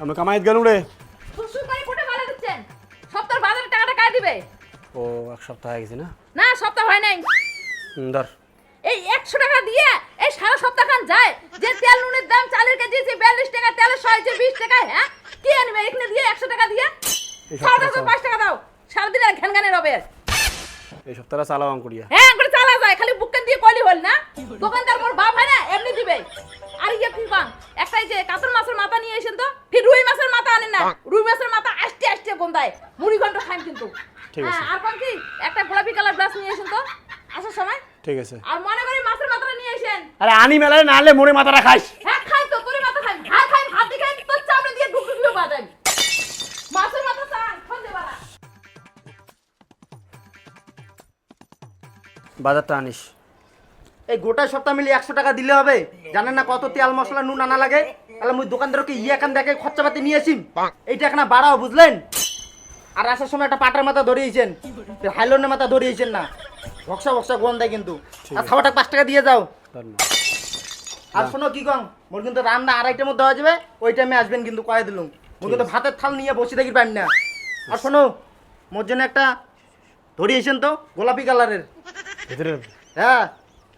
আমরা কামাইত গেলুম রে। শ্বশুর বাড়ি কোটে ভাড়া দিচ্ছেন। সপ্তাহ বাজারের টাকাটা কায় দিবে? ও এক সপ্তাহ হয়ে গেছে না? না সপ্তাহ হয় নাই। ধর। এই একশো টাকা দিয়ে এই সারা সপ্তাহ খান যায়। যে তেল নুনের দাম চালের কেজি যে বিয়াল্লিশ টাকা তেলের সহায়ছে বিশ টাকা হ্যাঁ? কি আনবে এখানে দিয়ে একশো টাকা দিয়ে? সাড়ে সপ্তাহে পাঁচ টাকা দাও। সারাদিন আর ঘ্যান ঘ্যানের হবে এই সপ্তাহটা চালাও আঙ্কুরিয়া হ্যাঁ করে চালা যায়। খালি বুককান দিয়ে কলি হল না। দোকানদার মোর বাপ হয় না এমনি দিবে। আর ইয়ে কি পান একটাই যে কাতল মাছের মাথা নিয়ে এসেন তো? ফির রুই মাছের মাথা আনেন না। রুই মাছের মাথা আস্তে আস্তে গন্ধায়। মুড়ি ঘন্ট খান কিন্তু। হ্যাঁ, আর কোন কি? একটা গোলাপি কালার ব্রাশ নিয়ে এসেন তো? আসার সময়? ঠিক আছে। আর মনে করে মাছের মাথাটা নিয়ে এসেন আরে আনি মেলায় না আনলে মোড়ে মাথাটা খাইস। হ্যাঁ খাই তো তোর মাথা খাই ভাত খাই ভাত দিয়ে খাই তোর চামড়া দিয়ে ঢুক ঢুকলেও বাজাই মাছের মাথা চান খন্দে বাড়া। বাজারটা আনিস। এই গোটা সপ্তাহ মিলে একশো টাকা দিলে হবে। জানেন না কত তেল মশলা নুন আনা লাগে? তাহলে মুই দোকানদারকে ইয়ে এখান দেখে খরচাপাতি নিয়ে আসিম? এইটা এখন বাড়াও বুঝলেন? আর আসার সময় একটা পাটার মাথা ধরিয়েছেন। হাইলনের মাথা ধরিয়েছেন না। ভক্সা ভক্সা গন দেয় কিন্তু। আর খাবারটা পাঁচ টাকা দিয়ে যাও। আর শোনো কি কম? মোর কিন্তু রান্না আড়াইটার মধ্যে হয়ে যাবে ওই টাইমে আসবেন কিন্তু কয়ে দিলুম। মোর কিন্তু ভাতের থাল নিয়ে বসে থাকি পারি না। আর শোনো মোর জন্য একটা ধরিয়েছেন তো গোলাপি কালারের হ্যাঁ।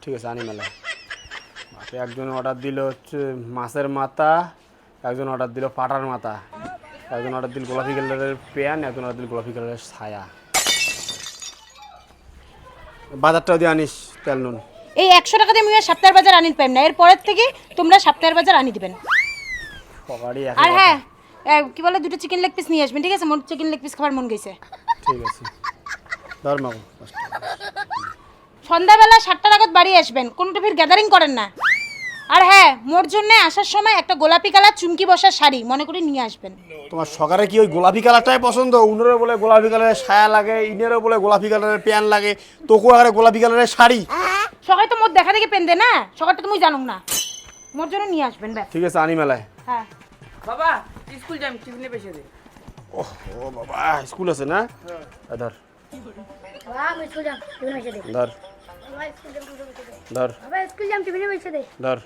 ঠিক আছে আনি মেলায় বাপে একজন অর্ডার দিল হচ্ছে মাছের মাথা একজন অর্ডার দিল পাটার মাথা একজন অর্ডার দিল গোলাপি কালারের প্যান্ট একজন অর্ডার দিল গোলাপি কালারের ছায়া। বাজারটাও দিয়ে আনিস তেল নুন। এই একশো টাকা দিয়ে আমি সপ্তাহের বাজার আনিতে পাইম না এরপরের থেকে তোমরা সপ্তাহের বাজার আনি দিবেন। আর হ্যাঁ কি বলে দুটো চিকেন লেগ পিস নিয়ে আসবেন ঠিক আছে? মোর চিকেন লেগ পিস খাবার মন গেছে। ঠিক আছে। ধর মাগো পাঁচটা। সন্ধ্যাবেলা সাতটা নাগাদ বাড়ি আসবেন। কোনোটা ফির গ্যাদারিং করেন না। আর হ্যাঁ মোর জন্য আসার সময় একটা গোলাপি কালার চুমকি বসার শাড়ি মনে করে নিয়ে আসবেন। তোমার সকালে কি ওই গোলাপি কালারটাই পছন্দ? উনারও বলে গোলাপি কালারের ছায়া লাগে ইনেরও বলে গোলাপি কালারের প্যান্ট লাগে তোকেও আরে গোলাপি কালারের শাড়ি। সকালে তো মোর দেখা দেখে পেন দে না? সকালটা তুমি জানুক না। মোর জন্য নিয়ে আসবেন ব্যাস। ঠিক আছে আনি মেলায়। হ্যাঁ। বাবা স্কুল যাই টিফিনে বেসে দে। ও বাবা স্কুল আছে না? আ, ধর। বাবা আমি স্কুল যাম টিফিনে পয়সা দে। ধর। ধর। বাবা স্কুল যাম টিফিনে পয়সা দে। ধর।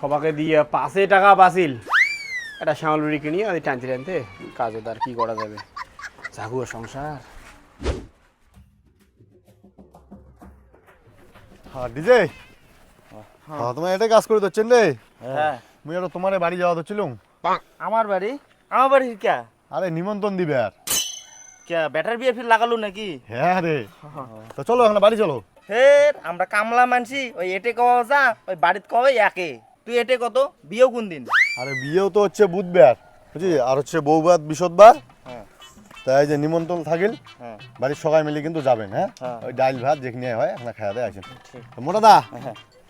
সবাকে দিয়ে পাঁচে টাকা বাসিল একটা শ্যামলুড়ি কিনি আর টানতে টানতে কাজও তার কি করা যাবে। জাগুয়া সংসার। হ্যাঁ ডিজে। হ্যাঁ। তোমার এটাই কাজ করে দিচ্ছেন রে। হ্যাঁ। মুই আর তোমার বাড়ি যাওয়া দিচ্ছিলাম আমার বাড়ি? আমার বাড়ি কে আরে নিমন্ত্রণ দিবে আর। কে ব্যাটার বিয়ে ফির লাগালো নাকি? হ্যাঁ রে। তো চলো এখন বাড়ি চলো। ফের আমরা কামলা মানছি ওই এটে কওয়া যা ওই বাড়িতে কবে একে। তুই এটে কত? বিয়েও কোন দিন? আরে বিয়েও তো হচ্ছে বুধবার বুঝলি? আর হচ্ছে বৌবাদ বিশদবার হ্যাঁ। তাই যে নিমন্ত্রণ থাকিল হ্যাঁ। বাড়ির সবাই মিলে কিন্তু যাবেন হ্যাঁ? হ্যাঁ। ওই ডাইল ভাত যেখানে হয় এখন খাওয়া দেয় আসেন মোটা দা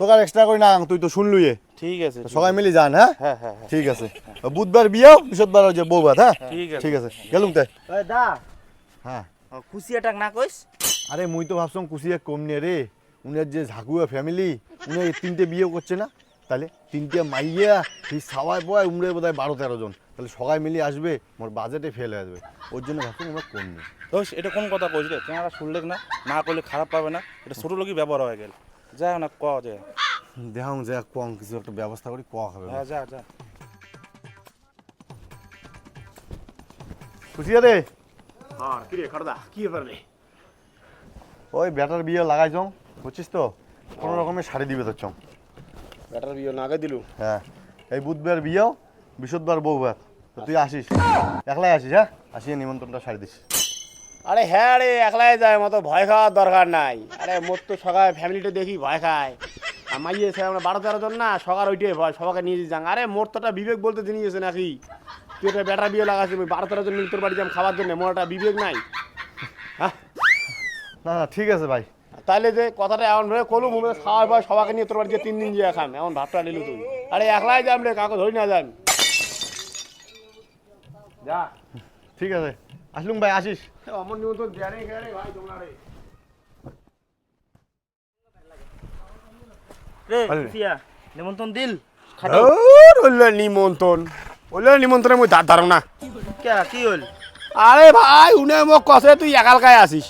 তোকে আর এক্সট্রা করি না তুই তো শুনলুই ঠিক আছে সবাই মিলে যান হ্যাঁ? হ্যাঁ হ্যাঁ হ্যাঁ। ঠিক আছে। বুধবার বিয়েও বিশদবার ওই যে বৌবাদ হ্যাঁ? ঠিক আছে। গেলুম তাই দা হ্যাঁ। খুশি এটাক না কইস। আরে মুই তো ভাবছিলাম কুসিয়া কম নিয়ে রে। উনের যে ঝাঁকুয়া ফ্যামিলি উনি এই তিনটে বিয়ে করছে না? তাহলে তিনটে মাইয়া সেই সাওয়াই বয় উমরে বোধ হয় বারো তেরো জন। তাহলে সবাই মিলে আসবে মোর বাজেটে ফেল হয়ে যাবে। ওর জন্য ভাবছিলাম আমরা কম নিই দোষ এটা কোন কথা কইস রে? তোমারা শুনলে না না করলে খারাপ পাবে না। এটা ছোট লোকই ব্যবহার হয়ে গেল। যা না ক যে। দেখাম যে কম কিছু একটা ব্যবস্থা করি ক হবে। হ্যাঁ যা যা। খুশিয়া রে হ্যাঁ কি রে খড়দা কি ব্যাপার রে? ওই ব্যাটার বিয়ে লাগাইছ বুঝছিস তো? কোনো রকমের শাড়ি দিবে তোর চম ব্যাটার বিয়ে আগে দিলু? হ্যাঁ এই বুধবার বিয়েও বৃহস্পতিবার বউবার। তো তুই আসিস একলাই আসিস হ্যাঁ? আসিয়ে নিমন্ত্রণটা শাড়ি দিস। আরে হ্যাঁ রে একলাই যায় মতো ভয় খাওয়ার দরকার নাই। আরে মোর তো সকাল ফ্যামিলিটা দেখি ভয় খায়। আর মাইয়ে সে আমরা বারো তেরো জন না সকাল ওইটাই ভয় সবাইকে নিয়ে যান আরে মোর তো একটা বিবেক বলতে জিনিস নাকি? তুই একটা বেটা বিয়ে লাগাচ্ছি বারো তেরো জন মিলে তোর বাড়ি যাম খাওয়ার জন্য মোর বিবেক নাই। হ্যাঁ? না না ঠিক আছে ভাই। তাইলে যে কথাটা এমন ভাবে কলু মুখে খাওয়া পাওয়া সবাইকে নিয়ে তোর বাড়িতে তিন দিন দিয়ে খাম এমন ভাবটা নিলু তুই। আরে একলাই যাম রে কাকু ধরি না যান। যা। ঠিক আছে। আসলুম ভাই আসিস। অমন নিমন্ত্রণ দেয়া রে রে ভাই তোমরা রে। রে। খুশিয়া নিমন্ত্রণ দিল? নিমন্ত্রণ। ওলে নিমন্ত্রণে মই দাঁড় দাঁড়াও না। কে কি হল? আরে ভাই উনে মোক কছে তুই একালকায় আসিস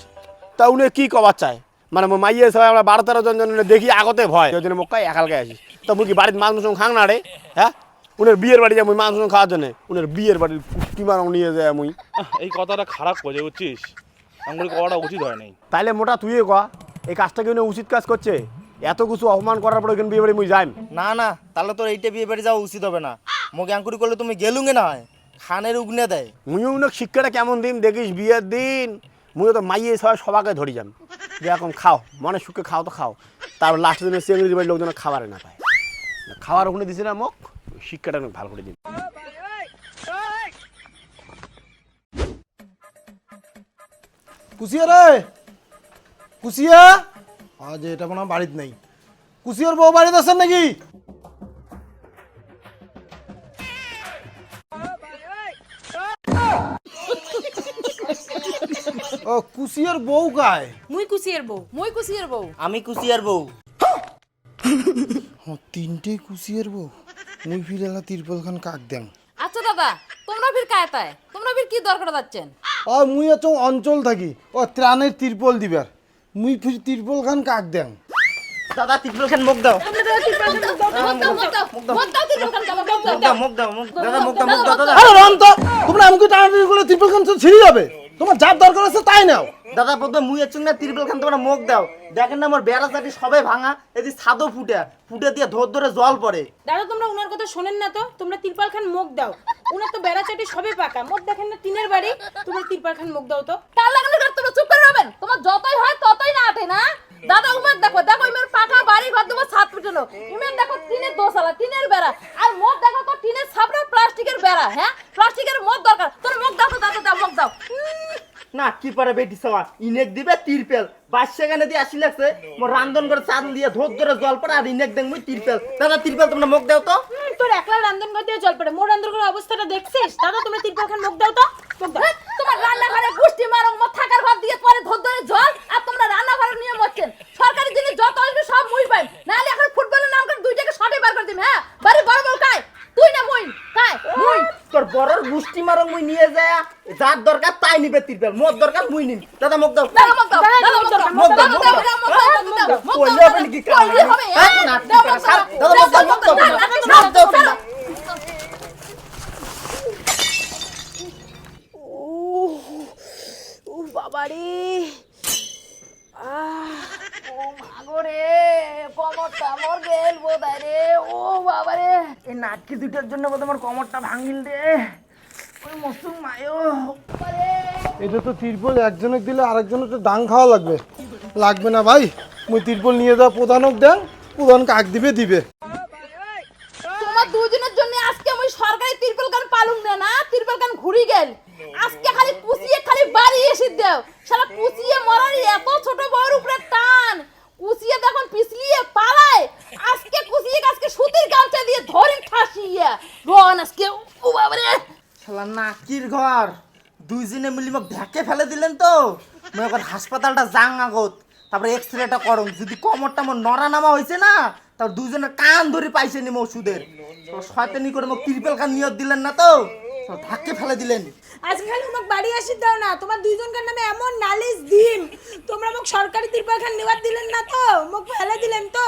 তা উনে কি কবার চায়? মানে মোর মাইয়ে সবাই আমরা বারো তেরো জন জন দেখি আগতে ভয় ওই জন্য মক্কায় একালকে আসি তো মুরগি বাড়িতে মাছ মুসুম খাং না রে হ্যাঁ উনের বিয়ের বাড়ি মুই মাছ মুসুম খাওয়ার জন্য উনের বিয়ের বাড়ির পুষ্টি মারং নিয়ে যায় মুই। এই কথাটা খারাপ করে বুঝছিস? আঙ্গুলি করাটা উচিত হয় নাই। তাইলে মোটা তুই কয়া এই কাজটা কি উনি উচিত কাজ করছে? এত কিছু অপমান করার পরে কিন্তু বিয়ে বাড়ি মুই যাইম। না না তাহলে তোর এইটা বিয়ে বাড়ি যাওয়া উচিত হবে না। মোক অ্যাঙ্কুরি করলে তুমি গেলুঙ্গে না হয় খানের উগনে দেয়। মুইও উনক শিক্ষাটা কেমন দিন দেখিস বিয়ের দিন মুইও তো মাইয়ে সবাই সবাকে ধরি যাম। যে এখন খাও মনে সুখে খাও তো খাও। তারপর লাস্ট দিনে চেংড়ি বাড়ির লোকজন খাবারে না পায়। খাওয়ার ওখানে দিছি না মোক শিক্ষাটা অনেক ভালো করে দিন। কুচিয়া রে কুচিয়া আজ এটা মনে হয় বাড়িতে নেই। কুচিয়ার বউ বাড়িতে আছেন নাকি? ও কুচিয়ার বউ গায় মুই কুচিয়ের বউ মুই কুসিয়ের বউ। আমি কুচিয়ার বউ। ও তিনটে কুচিয়ার বউ? মুই ফিরে তিরপল খান কাক দেন। আচ্ছা দাদা তোমরা ফির কায়তায় তোমরা ফির কি দরকার যাচ্ছেন? ও মুই আছো অঞ্চল থাকি। ও ত্রাণের তিরপল দিবার। মুই ফির তিরপল খান কাক দেন। দাদা তিরপল খান মুখ দাও। দাদা দাও মত দাও। মুখ দাও মুখ দাও। মুখ দাও দাদা মুখ দাও মুখ দাও দাদা আরে রাম তো তোমরা আমাকে টানাটানি করলে তিরপল খান তো ছিঁড়ে যাবে। তোমার যার দরকার আছে তাই নাও। দাদা প্রথমে মুইয়ের চুং না তিরপল খান তোমরা মুখ দাও। দেখেন না আমার বেড়া চাটি সবাই ভাঙা এই যে ছাদও ফুটে ফুটে দিয়ে ধর ধরে জল পড়ে। দাদা তোমরা উনার কথা শোনেন না তো তোমরা তিরপাল খান মুখ দাও। উনার তো বেড়া চাটি সবে পাকা। মুখ দেখেন না টিনের বাড়ি। তোমরা তিরপাল খান মুখ দাও তো। তার লাগলে কার তোমরা চুপ করে রবেন। তোমার যতই হয় ততই না আটে না দাদা উমার দেখো দেখো ইমের পাকা বাড়ি ঘর দেবো ছাদ পিটানো ইমের দেখো টিনের দোসালা টিনের বেড়া। আর মদ দেখো তো টিনের ছাপড়া প্লাস্টিকের বেড়া হ্যাঁ? প্লাস্টিকের মদ দরকার। তোর মুখ দাও তো দাদা দাও মুখ দাও। না কি পারে বেটি সবা ইনেক দিবে তিরপেল বাদশা গানে দিয়ে আসি লাগছে। মোর রান্ধন করে চাল দিয়ে ধর ধরে জল পড়ে আর ইনেক দেখ মুই তিরপেল দাদা তিরপেল তোমরা মুখ দাও তো। তোর একলা রান্ধন ঘর দিয়ে জল পড়ে। মোর রান্ধন ঘরের অবস্থাটা দেখছিস? দাদা তোমরা তিরপাল খান মুখ দাও তো। মুখ দাও। তোমার রান্নাঘরে গুষ্টি মারো মদ থাকার ঘর দিয়ে পরে ধর ধরে জল আর তোমরা রান্নাঘরে নিয়ে মরছেন সরকারি জিনিস যত আসবে সব মুই পাই নাহলে এখন ফুটবলের নাম করে দুইটাকে শটে বার করে দিম হ্যাঁ বাড়ি বড় বড় কায় তুই না মুই কায় মুই তোর বড়র গুষ্টি মারং মুই নিয়ে যায় যার দরকার তাই নিবে তিরপেল মোর দরকার মুই নিম দাদা মুখ দাও দাদা মত দাও দাদা মত দাও মুখ দাও, মুখ দাও দাও। দাও দাদা দাও হ্যাঁ, হ্যাঁ না, দাও ঠিক দাও দাদা দাও, মুখ দাও, দাও মুখ দাও, মুখ দাও। ও বাবা রে ও মাগো রে কমরটা মর গেল বোধহয় রে। ও বাবা রে এই নাটকি দুটোর জন্য বোধ আমার কমরটা ভাঙিল রে। ওই মস্তুম মায়ো। এটা তো তিরপল একজনের দিলে আরেকজনের তো দাং খাওয়া লাগবে। লাগবে না ভাই মুই তিরপল নিয়ে যাও প্রধানক দেন প্রধান কাক দিবে দিবে। তোমার দুজনের জন্য আজকে আমি সরকারি তিরপল কান পালুম না না? তিরপল কান ঘুরি গেল। আজকে খালি কুচিয়ে খালি বাড়ি এসে দাও। সারা কুচিয়ে মরার এত ছোট বউর উপরে টান। কুচিয়ে তখন পিছলিয়ে পালায়। আজকে কুচিয়ে আজকে সুতির গামছা দিয়ে ধরে ঠাসিয়ে। রন আজকে, ও বাবারে। শালা নাকির ঘর। দুইজনে মিলি মোক ঢাকে ফেলে দিলেন তো। মই এখন হাসপাতালটা যাং আগত তারপরে এক্স রেটা করুন। যদি কোমরটা আমার নড়া নামা হয়েছে না তারপর দুইজনের কান ধরে পাইছে নি ওষুধের শয়তানি করে মোক ত্রিপল কান নিয়ত দিলেন না তো। ধাক্কে ফেলে দিলেন। আজকে খালি আমাকে বাড়ি আসি দাও না তোমার দুইজনকার নামে এমন নালিশ দিম তোমরা মোক সরকারি তিরপাল খান নেওয়ার দিলেন না তো মোক ফেলে দিলেন তো।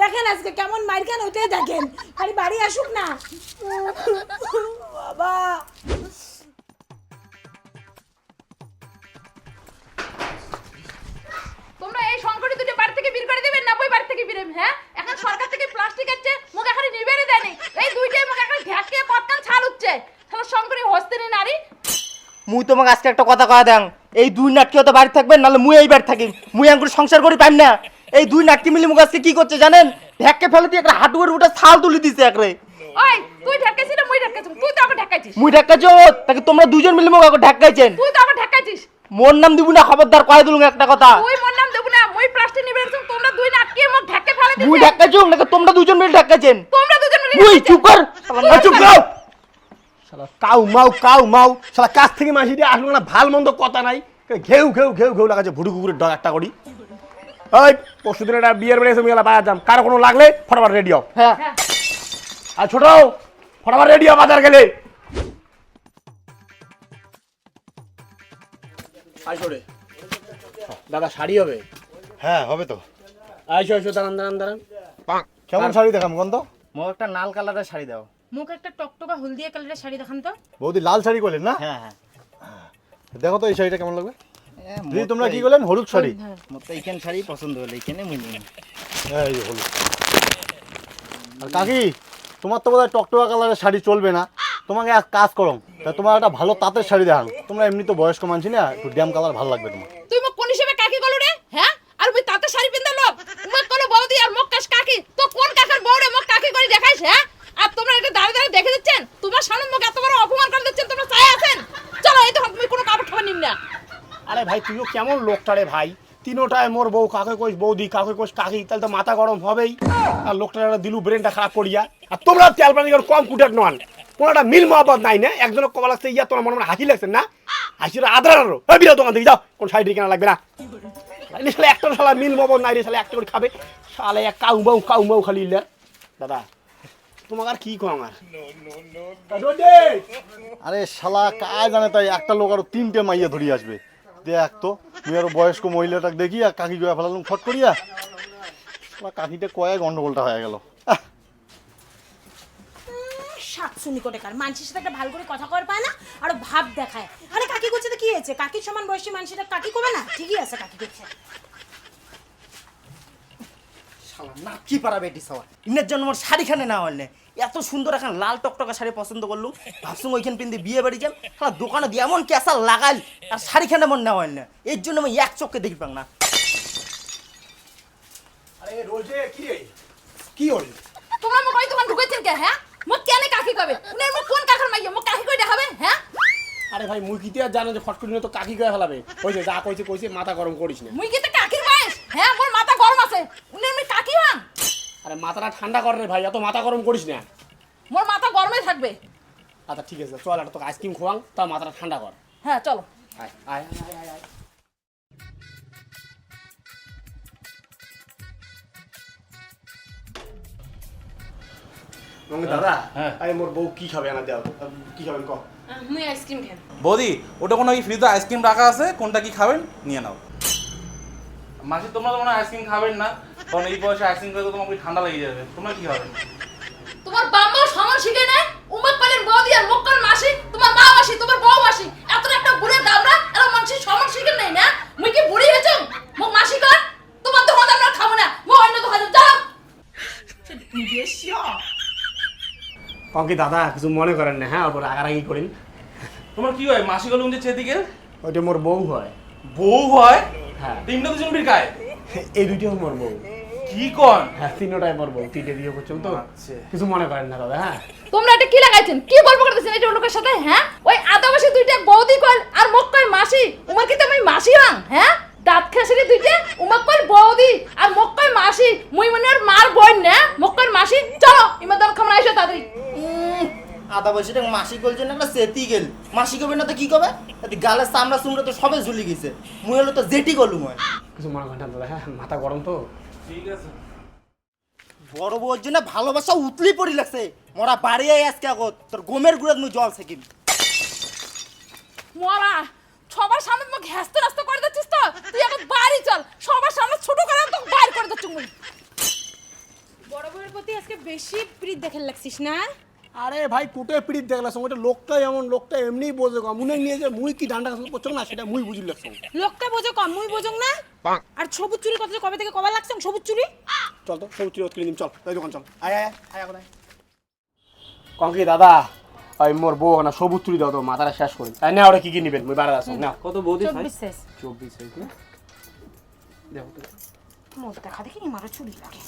দেখেন আজকে কেমন মার খান ওইটাই দেখেন খালি বাড়ি আসুক না। বাবা। তোমরা এই সংকটে দুটো বাড়ি থেকে বের করে দিবেন না বই বাড়ি থেকে বেরোবে হ্যাঁ? এখন সরকার থেকে প্লাস্টিক আছে মুখ এখন নিবেড়ে দেয়নি। এই দুইটাই মুখ এখন ঢাকে কতকান ছাল উঠছে? তাহলে নারী? মুই তোমাকে আজকে একটা কথা কয়া দেন এই দুই নাটকি হয়তো বাড়ি থাকবেন নাহলে মুই এই বাড়ি থাকি। মুই আঙ্গুর সংসার করি পাইম না। এই দুই নাটকি মিলি মুখ আজকে কি করছে জানেন? ঢাকে ফেলে দিয়ে একটা হাঁটুয়ের উঠে ছাল তুলে দিছে একরে ওই তুই ঢাকাইছিস না মুই ঢাকাইছিস তুই তো আমাকে ঢাকাইছিস মুই ঢাকাইছ তাকে তোমরা দুজন মিলে মুখ ঢাকাইছেন। তুই তো আমাকে ঢাকাইছিস মোর নাম দিব না খবরদার কয়ে দিলুম একটা কথা। তুই মোর নাম দেব না মুই প্লাস্টিক নিবে রেখেছিস তোমরা দুই নাটকে মুখ ঢাকে ফেলে মুই দিছিস নাকি তোমরা দুজন মিলে ঢাকাইছেন তোমরা দুজন মিলে মুই চুপ কর। চুপ করো। শালা কাউ মাউ কাউ মাউ শালা কাছ থেকে মাসি দিয়ে আসলো না ভালো মন্দ কথা নাই। ঘেউ ঘেউ ঘেউ ঘেউ লাগাচ্ছে ভুড়ু কুকুরের ডগ একটা করি। ওই পরশু দিন একটা বিয়ের বেড়ে এসে মেলা বাজার যাম। কারও কোনো লাগলে ফটাফট রেডি হও। হ্যাঁ। আর ছোট ফটাফট রেডি হও বাজার গেলে। দাদা শাড়ি হবে? হ্যাঁ হবে তো। আইসো আইসো দাঁড়ান দাঁড়ান দাঁড়ান। কেমন শাড়ি দেখাম তো মোক একটা নাল কালারের শাড়ি দাও। মুখ একটা টকটকা হলদিয়া কালারের শাড়ি দেখান তো। বৌদি লাল শাড়ি করলেন না? হ্যাঁ হ্যাঁ। দেখো তো এই শাড়িটা কেমন লাগবে? দিদি তোমরা কি করলেন? হলুদ শাড়ি? মোর তো এইখান শাড়ি পছন্দ হলো এইখানে মুই নিলাম হ্যাঁ এই যে হলুদ। আর কাকি তোমার তো বোধহয় টকটকা কালারের শাড়ি চলবে না। তোমাকে এক কাজ করো। তা তোমার একটা ভালো তাঁতের শাড়ি দেখান। তোমরা এমনি তো বয়স্ক মানছি না একটু ড্যাম কালার ভালো লাগবে তোমার। তুই মোক কোন হিসেবে কাকি গলো রে? হ্যাঁ? আর মুই তাতে শাড়ি পিন্দা লোক? উমাক কলো বৌদি আর মোক কাশ কাকি? তো কোন কাকার বউরে মোক কাকি করে দেখাইছ হ্যাঁ? এটা দাঁড়িয়ে দাঁড়িয়ে দেখে দিচ্ছেন তোমার সামনে মোক এত বড় অপমান করে দিচ্ছেন, তোমরা চাই আছেন? চলো, এই তো তুমি কোনো কাপড় খাবার নিন না। আরে ভাই, তুইও কেমন লোকটা রে ভাই? তিনোটায় মোর বউ, কাকে কইস বৌদি, কাকে কইস কাকি, তাহলে তো মাথা গরম হবেই। আর লোকটার দিলু ব্রেনটা খারাপ করিয়া আর। তোমরা তেল পানি কম কুটার নন কোনোটা মিল মহব্বত নাই না? একজনের কবা লাগছে ইয়া, তোমার মনে মনে হাসি লাগছে না? হাসির আদ্রারও এই বিরা, দোকান থেকে যাও। কোন শাড়ি কেনা লাগবে না? একটা শালা মিল মহব্বত নাই রে, শালা একটা করে খাবে। শালা এক কাউ বাউ কাউ বাউ খালি দাদা তোমাকে আর কি কম আর? আরে শালা কাজ জানে তাই একটা লোক আরও তিনটে মাইয়া ধরিয়ে আসবে। দেখ তো তুই আরও বয়স্ক মহিলাটাকে দেখি আর কাকি গয়া ফেলালাম ফট করিয়া। শালা কাকিটা কয়ে গন্ডগোলটা হয়ে গেল। আহ, সাত শুনি কোটেকার মানুষের সাথে একটা ভালো করে কথা কর পায় না আর ভাব দেখায়। আরে কাকি করছে তো কি হয়েছে? কাকির সমান বয়সী মানুষের কাকি করবে না? ঠিকই আছে কাকি করছে শালা না কি পারা বেটি সবার? ইনের জন্য মোর শাড়িখানে না হল এত সুন্দর এখন লাল টকটকা শাড়ি পছন্দ করলুম ভাবছুম ওইখান পিন্দি বিয়ে বাড়ি যাম শালা দোকানে দিয়ে এমন ক্যাসাল লাগাল আর শাড়িখানে মন নেওয়া হল না। এর জন্য আমি এক চোখে দেখি পাং না। আরে রোজে কি রে? কি হল তোমরা মোক ওই দোকান ঢুকেছেন কে হ্যাঁ? মোক কেনে কাকি কবে? উনি মোক কোন কাকার মাইয়া? মোক কাকি করে দেখাবে হ্যাঁ? আরে ভাই মুই কিতে আর জানো যে ফট করে নিলে তো কাকি গয়া ফেলাবে। কইছে যা কইছে কইছে মাথা গরম করিস না। মুই কিন্তু কাকির বয়স হ্যাঁ মোর মাথা গরম আছে। উনি আরে মাথাটা ঠান্ডা কর রে ভাই এত মাথা গরম করিস না। মোর মাথা গরমে থাকবে। আচ্ছা ঠিক আছে চল একটা তোকে আইসক্রিম খোয়াং তা মাথাটা ঠান্ডা কর। হ্যাঁ চলো। আয় আয় আয় আয় আয়। দাদা হ্যাঁ। আরে মোর বউ কি খাবে না দেও কি খাবেন ক মুই আইসক্রিম খাই বৌদি ওটা কোনো ফ্রিজে আইসক্রিম রাখা আছে? কোনটা কি খাবেন? নিয়ে নাও। মাসি তোমরা তো মনে আইসক্রিম খাবেন না। কারণ এই বয়সে আইসক্রিম খেলে তো তোমাকে ঠান্ডা লেগে যাবে। তোমরা কি খাবেন তোমার বাম্মাও সমান শিখে নেয়। উমক পালেন বৌদি আর মক্কর মাসি তোমার মা মাসি তোমার বউ মাসি। এত একটা বুড়ে দামরা এরা মানুষের সমান শিখে নেই না। মুই কি বুড়ি হয়েছ? মোক মাসি কর। তোমার তো দোকান আমরা খাব না। মো অন্য তো দোকানে যাও। কঙ্কি দাদা কিছু মনে করেন না হ্যাঁ? ওপর রাগারাগি করেন। তোমার কি হয়? মাসি গলুম যে চেদিকে ওইটা মোর বউ হয়। বউ হ্যাঁ? তিনটা দুজন বীর গায়ে এই দুইটাও মোর বউ কি কন? হ্যাঁ তিনটাই মোর বউ তিনটে বিয়ে করছেন তো আচ্ছা। কিছু মনে করেন না দাদা হ্যাঁ? তোমরা এটা কি লাগাইছেন? কি গল্প করতেছেন এটা লোকের সাথে হ্যাঁ? ওই আদাবাসী দুইটা বৌদি কল আর মোক কয় মাসি উমার কি তুমি মাসি হন হ্যাঁ? দাঁত খেসরি দুইটা উমাক কয় বৌদি আর মোক কয় মাসি মুই মনে আর মার বোন না মোক কয় মাসি চলো ইমাদান খামরা এসো তাড়াতাড়ি। আদা বয়সীটা মাসি করছে না একটা সেতি গেল। মাসি কবে না তো কি কবে? গালের চামড়া চুমড়া তো সবে ঝুলি গেছে। মুই হলো তো জেটি গলুম হয় কিছু মনে না দাদা হ্যাঁ মাথা গরম তো। ঠিক আছে। বড় বউর জন্য ভালোবাসা উতলি পড়ি লাগছে। মোরা বাড়ি আই আজকে আগত তোর গোমের গুড়াত মুই জল সেকিম মরা সবার সামনে মোক ঘ্যাস্ত রাস্ত করে দিচ্ছিস তো? তুই এখন বাড়ি চল সবার সামনে ছোট করে তো বাইর করে দিচ্ছ মুই। বড় বউয়ের প্রতি আজকে বেশি প্রীত দেখে লাগছিস না? আরে ভাই কুটে পিড়িত দেখলাম ওইটা লোকটা এমন লোকটা এমনি বোঝে কম। মুনে নিয়ে যে মুই কি ডান্ডা কাজ করছ না সেটা মুই বুঝি লাগছে লোকটা বোঝো কম মুই বোঝং না? আর সবুজ চুরি কত কবে থেকে কবে লাগছে? সবুজ চুরি? চল তো সবুজ চিরত কিনে নিম চল এই দোকান চল। আয় আয় আয় আয় কঙ্কি দাদা ওই মোর বউ না সবুজ চুরি দাও তো মাথাটা শেষ করি। তাই না ওরা কি কি নিবেন? মুই বাড়া আসো না কত বৌদি চব্বিশ শেষ চব্বিশ দেখো তো। মোট দেখা দেখি মারো চুরি লাগে।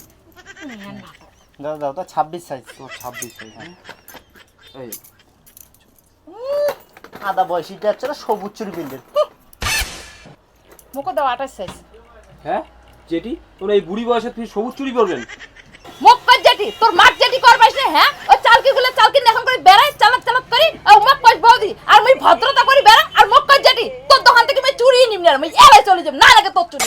নাটক দাদা দাও তো ছাব্বিশ সাইজ তো ছাব্বিশ হয়েছে এই। আদা বয়সীটা হচ্ছে না সবুজ চুরি বিল্ডের মুখো দাও আঠাশ সাইজ হ্যাঁ? জেটি তোমরা এই বুড়ি বয়সে তুমি সবুজ চুরি করবেন? মুখ কর জেটি তোর মাঠ জেটি করবাস না হ্যাঁ? ওই চালকি গুলো চালকি এখন করে বেড়াই চালাক চালাক করি আর মুখ কর বৌদি আর মুই ভদ্রতা করি বেড়া আর মুখ কর জেটি তোর দোকান থেকে মুই চুরি নিম না মুই এলাই চলে যাব না লাগে তোর চুরি।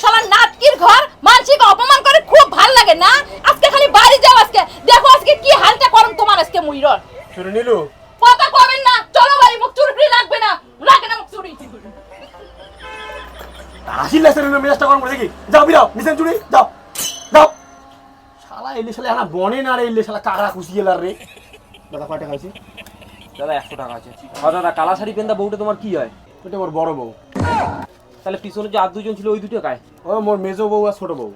শালা নাটকির ঘর মানসিকে অপমান করে খুব ভালো লাগে না? আজকে খালি বাড়ি যাও আজকে দেখো আজকে কি হালটা করম তোমার আজকে মুইরর চুরি নিলু? কথা কবেন না চলো বাড়ি মুখ চুরি লাগবে না লাগে না মুখ চুরি। আসে চিল্লাছে মেজাজটা গরম করে দেখি। যাও বিরাও নিচেন চুরি যাও। এলে শালা হ্যাঁ বনে না রে এলে শালা কাকড়া খুশি এলার রে। দাদা কয় টাকা আছে দাদা একশো টাকা আছে ও দাদা কালা শাড়ি পেন্দা বউটা তোমার কি হয়? ওটা ওর বড় বউ। তাহলে পিছনে যে আর দুজন ছিল ওই দুটো কায়? ও মোর মেজো বউ আর ছোট বউ।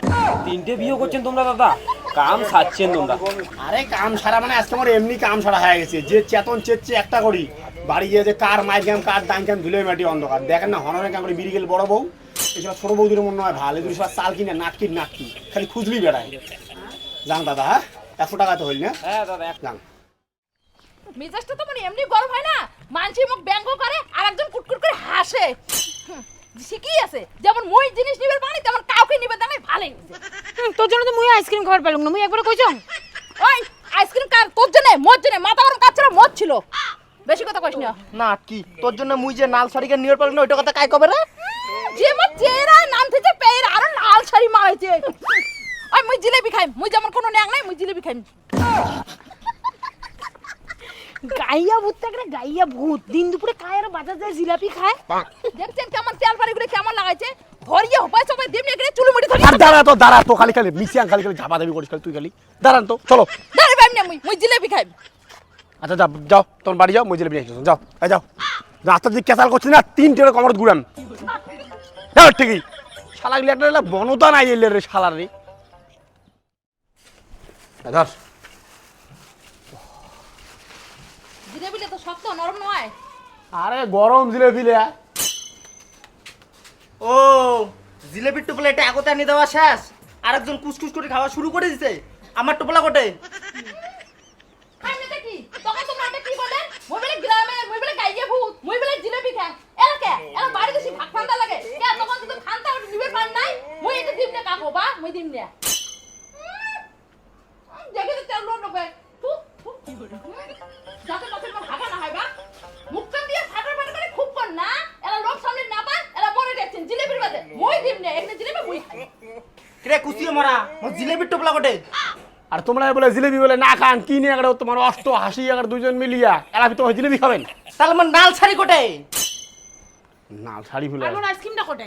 তিনটে বিয়ে করছেন তোমরা দাদা? কাম সাচ্ছেন তোমরা। আরে কাম সারা মানে আজকে আমার এমনি কাম সারা হয়ে গেছে। যে চেতন চেচ্ছে একটা করি বাড়ি গিয়ে যে কার মাইর গ্যাম কার ডান গ্যাম ধুলে মাটি অন্ধকার। দেখেন না হনরে কাম করে বিড়ি গেল বড় বউ। এসব ছোট বৌদির মনে হয় ভালো দুই সব চাল কিনে নাটকি নাটকি খালি খুঁজলি বেড়ায়। যান দাদা হ্যাঁ? একশো টাকা তো হইল না? হ্যাঁ দাদা এক- যান মেজাজটা তো মানে এমনি গরম হয় না? মানসি মুখ ব্যঙ্গ করে আর একজন কুটকুট করে হাসে। হুম, শিখেই আছে? যেমন মই জিনিস নিবে পানি তেমন কাউকে নিবে দাঁড়াই ভালোই তোর জন্য তো মুই আইসক্রিম খাবার পেলাম না মুই একবার কইছং ওই আইসক্রিম কার? তোর জন্য মোর জন্য মাথা গরম ছিল মদ ছিল। বেশি কথা কইস না। না কি? তোর জন্য মুই যে নাল শাড়িকে নিয়ে পারলাম না ওইটা কথা কাই কবে রে? যে মোর চেহারা নাম থেকে পেয়ের আর লাল শাড়ি মারাইছে। মুই জিলেবি খাইম। মুই যেমন কোনো ন্যাং নাই মুই জিলেবি খাইম। গাইয়া ভূত থাকলে গাইয়া ভূত। দিন দুপুরে খায় আর বাজার যায় জিলাপি খায়। দেখছেন কেমন তেল পারি গুলো কেমন লাগাইছে? ধরিয়ে হোপাই সবাই দিমনি এখানে চুলু মুড়ি ধরি আর দাঁড়া তো দাঁড়া তো খালি খালি খালি খালি ঝাপা দাবি করিস খালি তুই খালি। দাঁড়ান তো চলো। ধরে পাইম না মুই মুই জিলেবি খাইম। আচ্ছা যাও যাও তোমার বাড়ি যাও মই জিলেবি নিয়ে যাও এই যাও। রাস্তা দিয়ে কেসাল করছিস না তিনটে কমর ঘুরাম যাও ঠিকই। শালা গুলি একটা বনতা নাই এলে রে শালার রে। ধর জিলেবিটা তো শক্ত নরম নয় আরে গরম জিলেবি লে ও জিলেপির টোপলা এটা একতা আনি দেওয়া শেষ। আরেকজন কুসকুস করে খাওয়া শুরু করে দিছে। আমার টোপলা কোটে খাইম না কি? তখন তোমরা এটা কি বলে? মুই বলে গ্রামে মুই বলে গাইয়ে ভূত মুই বলে জিলেবি খাই এরা কে? এরা বাড়ি দেশি ভাত খান্তা লাগে। কে? তখন তো খান্তা নিবে পান নাই। মুই এটা দিম না কাকো বা? মুই দিম না দেখে তো তেল লোট হবে তু যাতে পাশে মা ভাগা না হয় বা? মুখটা দিয়ে ফাটার ফাটার করে খুব কর না? এরা লোক সামনে না পান এরা মরে গেছেন জিলেবির বাদে মুই দিম না এখানে জিলেবি মুই খাই। রে কুচিয়ে মরা মোর জিলেপির টোপলা কোটে। আর তোমরা বলে জিলেবি বলে না খান কি নিয়ে এগারো তোমার অষ্ট হাসি এগারো দুজন মিলিয়া। এরা তোমার জিলেবি খাবেন। তাহলে আমার নাল শাড়ি কোটে। না শাড়ি ফুলে। আইসক্রিমটা কোটে।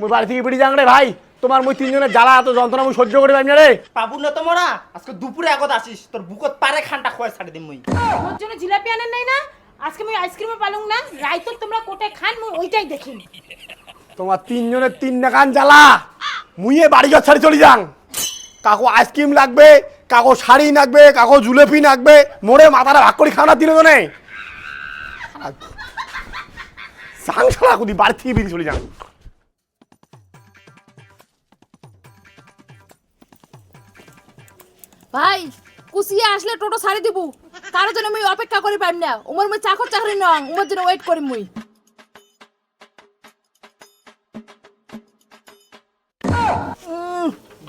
মুই বাড়ি থেকে বেরিয়ে যাং রে ভাই। তোমার মুই তিনজনের জ্বালা এত যন্ত্রণা মুই সহ্য করি পারি না রে। পাবু না তো মরা আজকে দুপুরে আগত আসিস তোর বুকত পারে খানটা খোয়া ছাড়ি দিম মুই। মোর জন্য জিলাপি আনেন নাই না? আজকে মুই আইসক্রিমে পালুম না রাইতো তোমরা কোটে খান মুই ওইটাই দেখি। তোমার তিনজনের তিন নাকান জ্বালা মুইয়ে বাড়ি ঘর ছাড়ি চলে যাং। কাকো আইসক্রিম লাগবে কাকো শাড়ি লাগবে কাকো জুলেপি লাগবে মোড়ে মাথাটা ভাগ করে খাওয়া তিন জনে সাং ছাড়া কুদি বাড়ি থেকে বেরিয়ে চলে যান ভাই কুসিয়ে আসলে টোটো ছাড়ি দিব। কারোর জন্য মুই অপেক্ষা করি পাইম না। উমর মুই চাকর চাকরি নং, উমর জন্য ওয়েট করি মুই।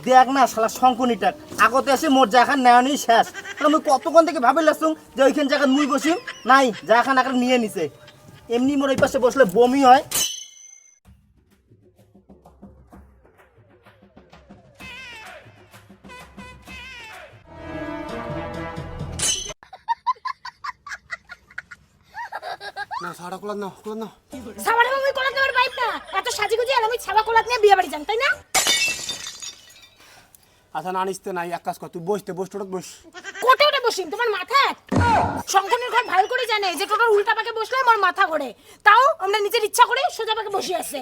দেখ না শালা শঙ্কনিটাক আগতে এসে মোর জায়গা নেওয়ানি শেষ। মুই কতক্ষণ থেকে ভাবি লাসুং যে ওইখান জায়গা মুই বসিম? নাই, জায়গা নাকা নিয়ে নিছে। এমনি মোর ওই পাশে বসলে বমি হয়। না সাড়া খোলা না খোলা না সাবারে কোলাত পাইপ না। এত আর আমি ছাবা কোলাত নিয়ে বিয়ে বাড়ি যান তাই না? আচ্ছা না নিস্তে নাই এক কাজ কর তুই বসতে বস টোটো বস। কোটে ওটা বসিম তোমার মাথা শঙ্কনের ঘর ভালো করে জানে যে টোটাল উল্টা পাকে বসলে আমার মাথা ঘোরে। তাও আমরা নিজের ইচ্ছা করে সোজা পাকে বসে আছে।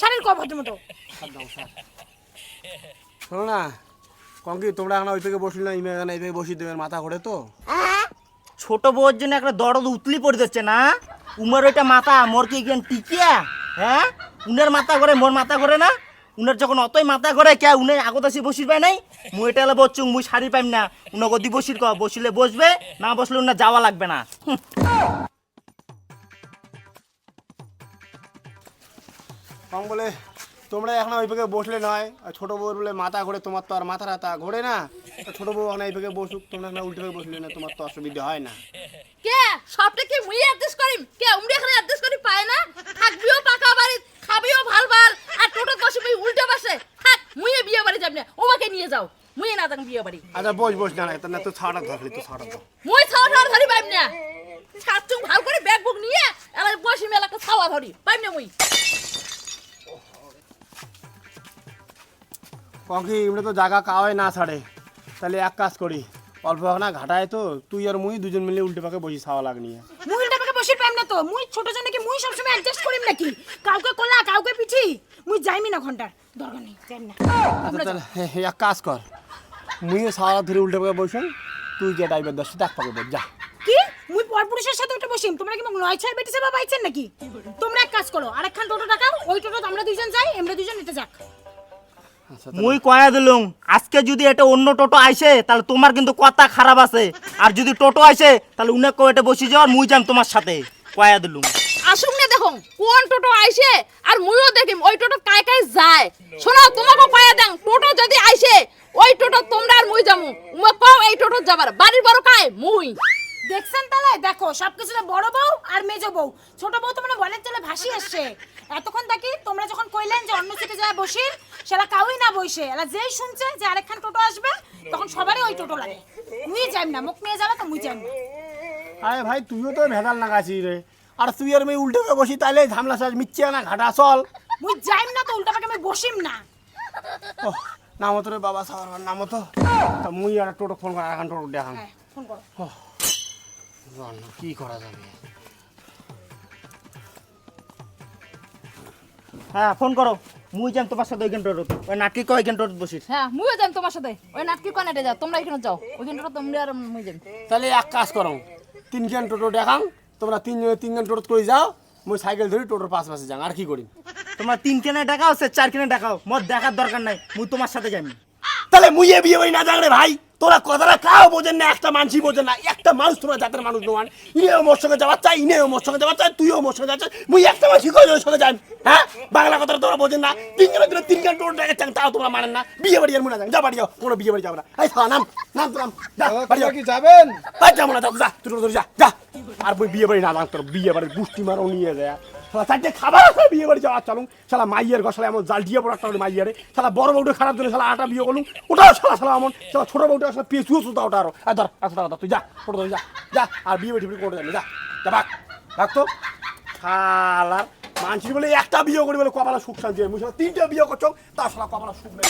শাড়ির কভার মতো। শোনো না কম কি তোমরা এখন ওই থেকে বসলি না ইমে এই থেকে বসি দেবেন মাথা ঘোরে তো? ছোট বউর জন্য একটা দরদ উতলি পড়ে যাচ্ছে না? উমের ওইটা মাথা, মোর কি টিকিয়া? হ্যাঁ? উনের মাথা করে মোর মাথা করে না? উনার যখন অতই মাথা করে কে উনে আগত আসি বসির পাই নাই? মুই এটা হলে বসছুং মুই শাড়ি পাইম না। উনক দি বসির ক বসিলে বসবে, না বসলে উনার যাওয়া লাগবে না। বলে তোমরা এখন ওই থেকে বসলে নয় আর ছোট বউর বলে মাথা ঘোরে তোমার তো আর মাথা রাতা ঘোরে না। ছোট বউ এখন এই থেকে বসুক তোমরা না উল্টে থেকে বসলে না তোমার তো অসুবিধা হয় না। কে? সবটা কি মুই অ্যাডজাস্ট করিম? কে উমরি এখানে অ্যাডজাস্ট করি পায় না? থাকবিও পাকা বাড়ি খাবিও ভালো ভালো আর টোটো বসে উল্টে বসে থাক মুই বিয়ে বাড়ি যাব না ওমাকে নিয়ে যাও। মুই না থাকুন বিয়ে বাড়ি। আচ্ছা বস বস না না তো ছাড়া ধরলি তো ছাড়া ধর। মুই ছাওয়া ছাওয়া ধরি পাইম না। ছাড়ছুং ভালো করে ব্যাগ বুক নিয়ে এলা বসি মেলাকে ছাওয়া ধরি। পাইম না মুই? কঙ্কি এমনি তো জায়গা কাওয়াই না ছাড়ে। তাহলে এক কাজ করি অল্প না ঘাটায় তো তুই আর মুই দুজন মিলে উল্টে পাকে বসি ছাওয়া লাগ নিয়ে মুই উল্টা পাকে বসে পাইম না তো মুই ছোট জন নাকি মুই সবসময় অ্যাডজাস্ট করিম নাকি? কাউকে কোলা কাউকে পিঠি মুই যাইমি না ঘণ্টার দরকার নেই যাই না। আচ্ছা এক কাজ কর মুইও ছাওয়া ধরে উল্টে পাকে বসেন তুই যে ড্রাইভার দশ দেখ পাকে বস যা। কি? মুই পরপুরুষের সাথে উঠে বসিম তোমরা কি নয় ছয় বেটি সেবা পাইছেন নাকি? তোমরা এক কাজ করো আরেকখান টোটো টাকা ওই টোটো আমরা দুইজন যাই আমরা দুইজন এটা যাক। মুই কয়া দিলুম আজকে যদি এটা অন্য টোটো আইসে তাহলে তোমার কিন্তু কথা খারাপ আছে। আর যদি টোটো আইসে তাহলে উনাকে এটা বসি যাওয়ার মুই যাম তোমার সাথে। কয়া দিলুম। আসুক না দেখো কোন টোটো আইসে আর মুইও দেখিম ওই টোটো কায় কায় যায়। শোনো তোমাকে কয়া দেন টোটো যদি আইসে ওই টোটো তোমরা আর মুই যামু। উমা কও এই টোটো যাবার বাড়ির বড় কায় মুই। দেখছেন তাহলে? দেখো সবকিছু বড় বউ আর মেজো বউ। ছোট বউ তো মানে বলের চলে ভাসি আসছে এতক্ষণ থাকি তোমরা যখন কইলেন যে অন্য সিটে যায় বসি সেটা কাউই না বসে এলা যেই শুনছে যে আরেকখান টোটো আসবে তখন সবারই ওই টোটো লাগে। মুই যাইম না মুখ নিয়ে যাবে তো মুই যাইম না। আরে ভাই তুইও তো ভেদাল লাগাছিস রে। আর তুই আর মেয়ে উল্টে বসি তাহলে ঝামলা সাজ মিচ্ছে না ঘাটা চল। মুই যাইম না তো উল্টা পাকে আমি বসিম না। ওহ, নামো রে বাবা সাবার নামো তো তা মুই আর টোটো ফোন করা এখন টোটো দেখান হ্যাঁ ফোন করো। কি করা যাবে? হ্যাঁ ফোন করো। মুই যাম তোমার সাথে ওইখান টোটো ওই নাটকি কয় ওইখান টোটো বসিস? হ্যাঁ মুইও যাম তোমার সাথে। ওই নাটকি কনেটে যাও তোমরা এখানে যাও। ওইখান টোটো তোমরা আর মুই যাম। তাহলে এক কাজ করো তিনখান টোটো দেখাং তোমরা তিনজনে তিনখান টোটো করে যাও মুই সাইকেল ধরি টোটোর পাশ পাশে যাং আর কি করি? তোমার তিন কেনে টাকা আছে চার কেনে টাকাও মোর দেখার দরকার নাই মুই তোমার সাথে যাইনি তাহলে মুইয়ে বিয়ে হই না যাং রে ভাই। তোরা কথাটা কাও বোঝেন না একটা মানুষই বোঝেন না। একটা মানুষ তোরা জাতের মানুষ নোয়ান। ইনেও মোর সঙ্গে যাওয়ার চাই ইনেও মোর সঙ্গে যাওয়ার চাই তুইও মোর সঙ্গে যাচ্ছিস। মুই একটা মানুষই কই ওর সঙ্গে যাই হ্যাঁ? বাংলা কথাটা তোরা বোঝেন না। তিনজনের দিনে তিন গান টোটো টাকা চান তাও তোমরা মানেন না। বিয়ে বাড়ি আর মনে যান যা বাড়ি যাও কোনো বিয়ে বাড়ি যাব না। এই থাম নাম নাম তো নাম যা বাড়ি কি যাবেন? আর যাব না যা তুই যা যা। আর বই বিয়ে বাড়ি না যান তোর বিয়ে বাড়ির গুষ্টি মারও নিয়ে যায় চারটে খাবার বিয়ে বাড়ি যাওয়া চালুন, শালা, মাইয়ের গসালা এমন জাল দিয়ে পড়া একটা মাইয়ারে। শালা, বড় বউটা খারাপ জন্য, শালা, আটা বিয়ে করলুম। ওটাও শালা শালা, এমন, শালা, ছোট বউটা, শালা পেঁচুও সুতা, ওটা আরও। আর ধর টাকা তুই যা ছোট যা যা, আর বিয়ে বাড়ি করে যাবি, যা যা, ভাগ ভাগ তো। শালার মানসি বলে একটা বিয়ে করি বলে কপালা সুখ শান্তি হয় তিনটা বিয়ে করছ তার শালা কপালা সুখ নেই।